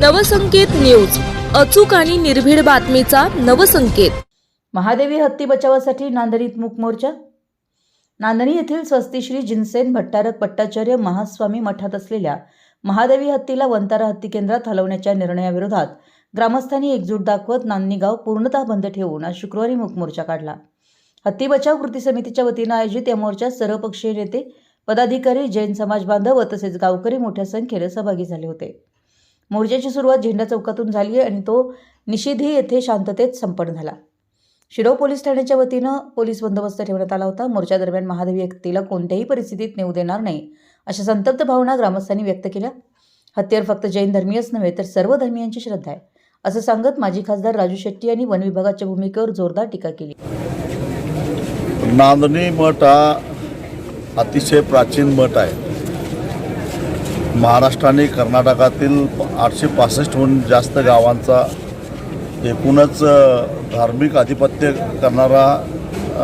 Navsanket news अचूक आणि निर्भीड बातमीचा नवसंकेत. महादेवी हत्ती बचावासाठी नांदणीत मूक मोर्चा? नांदणी येथील स्वस्तिश्री जिनसेन भट्टारक पट्टाचार्य महास्वामी मठात असलेल्या महादेवी हत्तीला वंतारा हत्ती केंद्रात हलवण्याच्या निर्णयाविरोधात ग्रामस्थांनी एकजूट दाखवत नांदणी गाव पूर्णतः बंद ठेवून आज शुक्रवारी मूक मोर्चा काढला. हत्ती बचाव कृती समितीच्या वतीनं आयोजित या मोर्चात सर्वपक्षीय नेते पदाधिकारी जैन समाज बांधव व तसेच गावकरी मोठ्या संख्येने सहभागी झाले होते. मोर्चाची सुरुवात झेंडा चौकातून झाली आणि तो निषिधी येथे शांततेत संपन्न झाला. शिरोळ पोलीस ठाण्याच्या वतीनं पोलीस बंदोबस्त ठेवण्यात आला होता. मोर्चा दरम्यान महादेवी व्यक्तीला कोणत्याही परिस्थितीत नेऊ देणार नाही अशा संतप्त भावना ग्रामस्थांनी व्यक्त केल्या. हत्यार फक्त जैन धर्मीयच नव्हे तर सर्व धर्मियांची श्रद्धा आहे असं सांगत माजी खासदार राजू शेट्टी यांनी वन विभागाच्या भूमिकेवर जोरदार टीका केली. नांदणी मठ हा अतिशय प्राचीन मठ आहे. महाराष्ट्र आणि कर्नाटकातील आठशे पासष्टहून जास्त गावांचा एकूणच धार्मिक आधिपत्य करणारा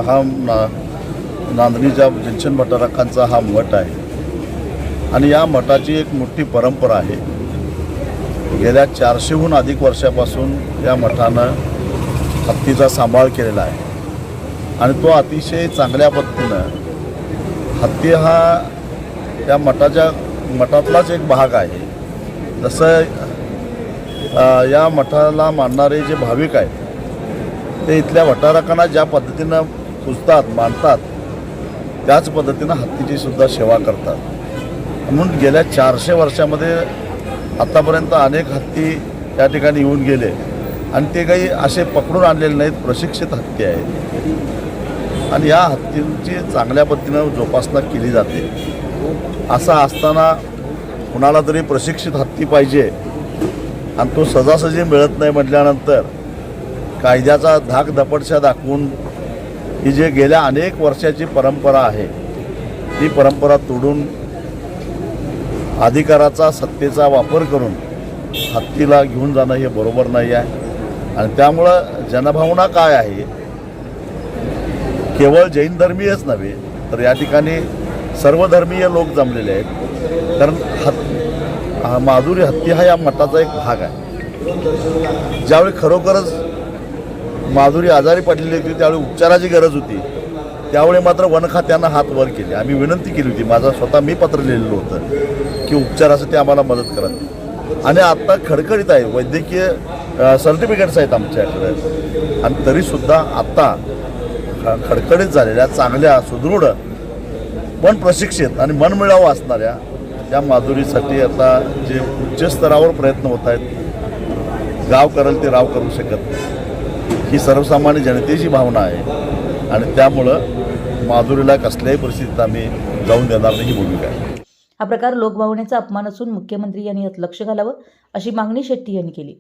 हा ना नांदणीच्या जंक्शन भटारकांचा हा मठ आहे. आणि या मठाची एक मोठी परंपरा आहे. गेल्या चारशेहून अधिक वर्षापासून या मठानं हत्तीचा सांभाळ केलेला आहे. आणि तो अतिशय चांगल्या पद्धतीनं हत्ती हा या मठाच्या मठातलाच एक भाग आहे. जसं या मठाला मानणारे जे भाविक आहेत ते इथल्या भटारकांना ज्या पद्धतीनं पुजतात मानतात त्याच पद्धतीनं हत्तीची सुद्धा सेवा करतात. म्हणून गेल्या चारशे वर्षामध्ये आत्तापर्यंत अनेक हत्ती या ठिकाणी येऊन गेले आणि ते काही असे पकडून आणलेले नाहीत प्रशिक्षित हत्ती आहेत. आणि या हत्तींची चांगल्या पद्धतीनं जोपासना केली जाते. असं असताना कुणाला तरी प्रशिक्षित हत्ती पाहिजे आणि तो सजासजी मिळत नाही म्हटल्यानंतर कायद्याचा धाक दपटशा दाखवून ही जे गेल्या अनेक वर्षाची परंपरा आहे ती परंपरा तोडून अधिकाराचा सत्तेचा वापर करून हत्तीला घेऊन जाणं हे बरोबर नाही आहे. आणि त्यामुळं जनभावना काय आहे? केवळ जैन धर्मीयच नव्हे तर या ठिकाणी सर्वधर्मीय लोक जमलेले आहेत. कारण हत् माधुरी हत्ती हा या मठाचा एक भाग आहे. ज्यावेळी खरोखरच माधुरी आजारी पडलेली होती त्यावेळी उपचाराची गरज होती त्यावेळी मात्र वन खात्यानं हात वर केले. आम्ही विनंती केली होती माझा स्वतः मी पत्र लिहिलेलं होतं की उपचारासाठी आम्हाला मदत करा. आणि आत्ता खडखडीत आहे वैद्यकीय सर्टिफिकेट्स आहेत आमच्याकडे. आणि तरीसुद्धा आत्ता ख- खडखडीत झालेल्या चांगल्या सुदृढ पण प्रशिक्षित आणि मनमिळावं असणाऱ्या त्या माधुरीसाठी आता जे उच्च स्तरावर प्रयत्न होत आहेत गाव करेल ते राव करू शकत नाही. ही सर्वसामान्य जनतेची भावना आहे आणि त्यामुळं माधुरीला कसल्याही परिस्थितीत आम्ही जाऊन देणार नाही ही भूमिका आहे. हा प्रकार लोकभावनेचा अपमान असून मुख्यमंत्री यांनी यात लक्ष घालावं अशी मागणी शेट्टी यांनी केली.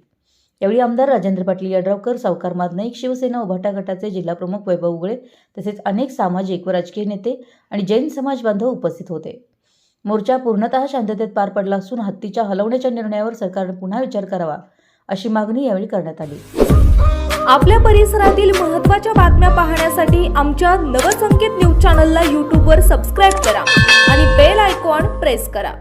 यावेळी आमदार राजेंद्र पाटील यड्रावकर सावकार नाईक शिवसेना उभाटा गटाचे जिल्हाप्रमुख वैभव उगळे तसेच अनेक सामाजिक व राजकीय नेते आणि जैन समाज बांधव उपस्थित होते. मोर्चा पूर्णतः शांततेत पार पडला असून हत्तीच्या हलवण्याच्या निर्णयावर सरकारने पुन्हा विचार करावा अशी मागणी यावेळी करण्यात आली. आपल्या परिसरातील महत्त्वाच्या बातम्या पाहण्यासाठी आमच्या नवसंकेत न्यूज चॅनलला यूट्यूबवर सबस्क्राईब करा आणि बेल आयकॉन प्रेस करा.